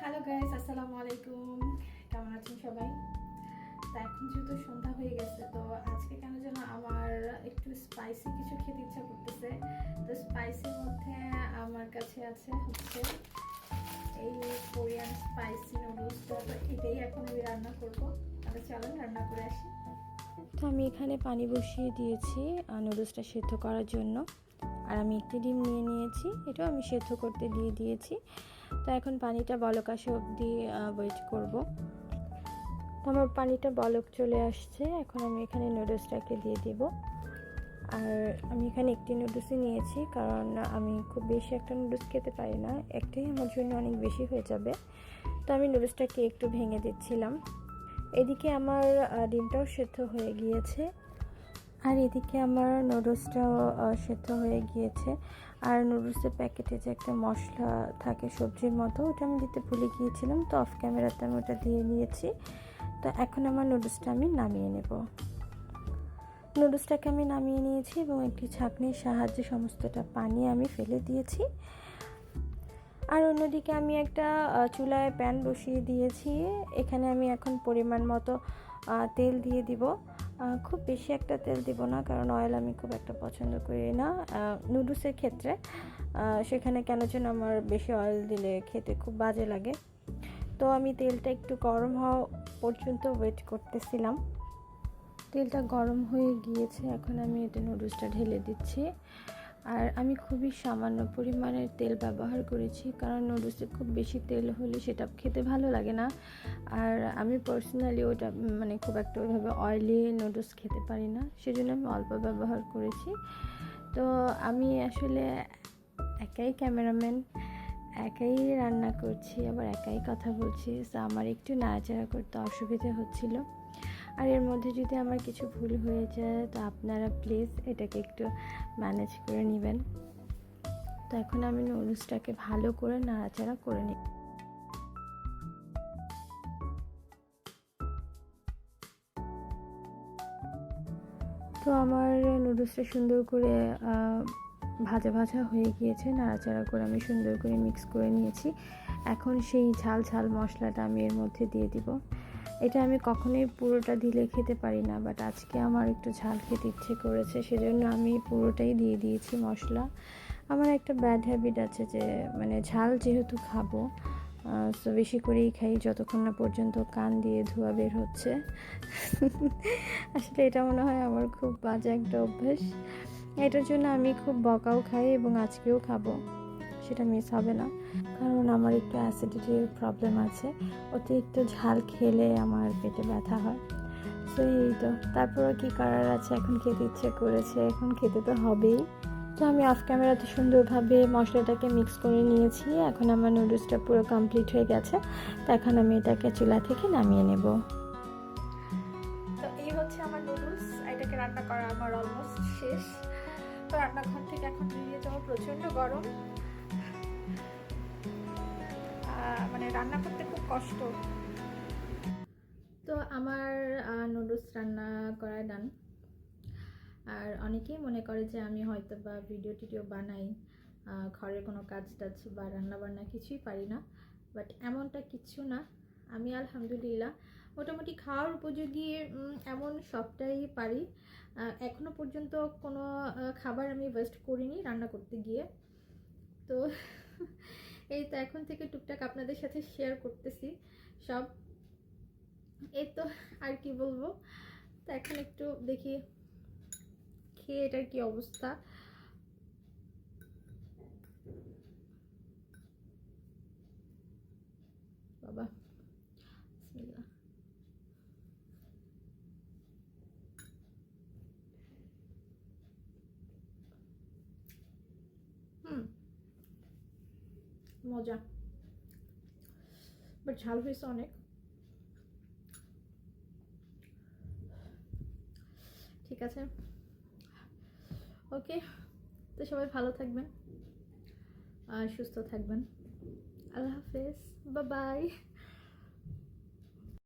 Hello guys আসসালামু আলাইকুম কেমন আছেন সবাই? তো এখন যেহেতু সন্ধ্যা হয়ে গেছে, তো আজকে কেন যেন আমার একটু স্পাইসি কিছু খেতে ইচ্ছা করতেছে। তো স্পাইসির মধ্যে আমার কাছে আছে হচ্ছে এই কোরিয়ান স্পাইসি নুডলসটা তো এটাই এখন আমি রান্না করব। তাহলে চলেন রান্না করে আসি। তো আমি এখানে পানি বসিয়ে দিয়েছি নুডলসটা সেদ্ধ করার জন্য। আর আমি একটি ডিম নিয়ে নিয়েছি, এটাও আমি সেদ্ধ করতে দিয়ে দিয়েছি। তো এখন পানিটা বলক আসে অবধি ওয়েট করব। আমার পানিটা বলক চলে আসছে, এখন আমি এখানে নুডলসটাকে দিয়ে দিব। আর আমি এখানে একটি নুডলসই নিয়েছি, কারণ আমি খুব বেশি একটা নুডলস খেতে পারি না, একটাই আমার জন্য অনেক বেশি হয়ে যাবে। তো আমি নুডলসটাকে একটু ভেঙে দিচ্ছিলাম। এদিকে আমার ডিমটাও সেদ্ধ হয়ে গিয়েছে। আর এদিকে আমার নুডলসটাও সেদ্ধ হয়ে গিয়েছে। আর নুডলসের প্যাকেটে যে একটা মশলা থাকে সবজির মতো, ওটা আমি দিতে ভুলে গিয়েছিলাম, তো অফ ক্যামেরাতে আমি ওটা দিয়ে নিয়েছি। তো এখন আমার নুডলসটা আমি নামিয়ে নেব। নুডলসটাকে আমি নামিয়ে নিয়েছি এবং একটি ছাঁকনির সাহায্যে সমস্তটা পানি আমি ফেলে দিয়েছি। আর অন্যদিকে আমি একটা চুলায় প্যান বসিয়ে দিয়েছি। এখানে আমি এখন পরিমাণ মতো তেল দিয়ে দিব। খুব বেশি একটা তেল দিব না, কারণ অয়েল আমি খুব একটা পছন্দ করি না। নুডলসের ক্ষেত্রে সেখানে কেন যেন আমার বেশি অয়েল দিলে খেতে খুব বাজে লাগে। তো আমি তেলটা একটু গরম হওয়া পর্যন্ত ওয়েট করতেছিলাম। তেলটা গরম হয়ে গিয়েছে, এখন আমি এটা নুডলসটা ঢেলে দিচ্ছি। আর আমি খুবই সামান্য পরিমাণের তেল ব্যবহার করেছি, কারণ নুডলসে খুব বেশি তেল হলে সেটা খেতে ভালো লাগে না। আর আমি পার্সোনালি ওটা মানে খুব একটা ওইভাবে অয়েলি নুডলস খেতে পারি না, সেজন্য আমি অল্প ব্যবহার করেছি। তো আমি আসলে একাই ক্যামেরাম্যান, একাই রান্না করছি, আবার একাই কথা বলছি তো আমার একটু নাড়াচাড়া করতে অসুবিধা হচ্ছিল। আর এর মধ্যে যদি আমার কিছু ভুল হয়ে যায়, তো আপনারা প্লিজ এটাকে একটু ম্যানেজ করে নেবেন। তো এখন আমি নুডলসটাকে ভালো করে নাড়াচাড়া করে নিই তো আমার নুডলসটা সুন্দর করে ভাজা ভাজা হয়ে গিয়েছে। নাড়াচাড়া করে আমি সুন্দর করে মিক্স করে নিয়েছি। এখন সেই ঝাল ঝাল মশলাটা আমি এর মধ্যে দিয়ে দিব। এটা আমি কখনোই পুরোটা দিলে খেতে পারি না বাট আজকে আমার একটু ঝাল খেতে ইচ্ছে করেছে, সেজন্য আমি পুরোটাই দিয়ে দিয়েছি মশলা। আমার একটা ব্যাড হ্যাবিট আছে যে মানে ঝাল যেহেতু খাব সো বেশি করেই খাই, যতক্ষণ না পর্যন্ত কান দিয়ে ধোয়া বের হচ্ছে। আসলে এটা মনে হয় আমার খুব বাজে একটা অভ্যেস। এটার জন্য আমি খুব বকাও খাই এবং আজকেও খাব। সেটা মিস হবে না। কারণ আমার একটু অ্যাসিডিটির প্রবলেম আছে। অতিরিক্ত ঝাল খেলে আমার পেটে ব্যথা হয়। তো এই তো। তারপরেও কি করার আছে? এখন খেতে ইচ্ছে করেছে। এখন খেতে তো হবেই। তো আমি অফ ক্যামেরাতে সুন্দরভাবে মশলাটাকে মিক্স করে নিয়েছি। এখন আমার নুডলসটা পুরো কমপ্লিট হয়ে গেছে। তো এখন আমি এটাকে চুলা থেকে নামিয়ে নেব। তো এই হচ্ছে আমার নুডলস এটাকে রান্না করা আমার অলমোস্ট শেষ। তো রান্নাঘর থেকে এখন বেরিয়ে যাওয়া প্রচণ্ড গরম। রান্না করতে খুব কষ্ট। তো আমার নুডলস রান্না করা ডান আর অনেকেই মনে করে যে আমি হয়তো বা ভিডিও টিডিও বানাই ঘরের কোনো কাজ টাজ বা রান্না বান্না কিছুই পারি না। বাট এমনটা কিচ্ছু না। আমি আলহামদুলিল্লাহ মোটামুটি খাওয়ার উপযোগী এমন সবটাই পারি। আহ, এখনও পর্যন্ত কোনো খাবার আমি ওয়েস্ট করিনি রান্না করতে গিয়ে। তো এই তো এখন থেকে টুকটাক আপনাদের সাথে শেয়ার করতেছি সব। এই তো আর কি বলব? তো এখন একটু দেখি খেয়ে এটার কি অবস্থা। বাবা। মজা। বাট ঝাল হয়েছে অনেক। ঠিক আছে। ওকে তো সবাই ভালো থাকবেন। আর সুস্থ থাকবেন। আল্লাহ হাফেজ। বা বাই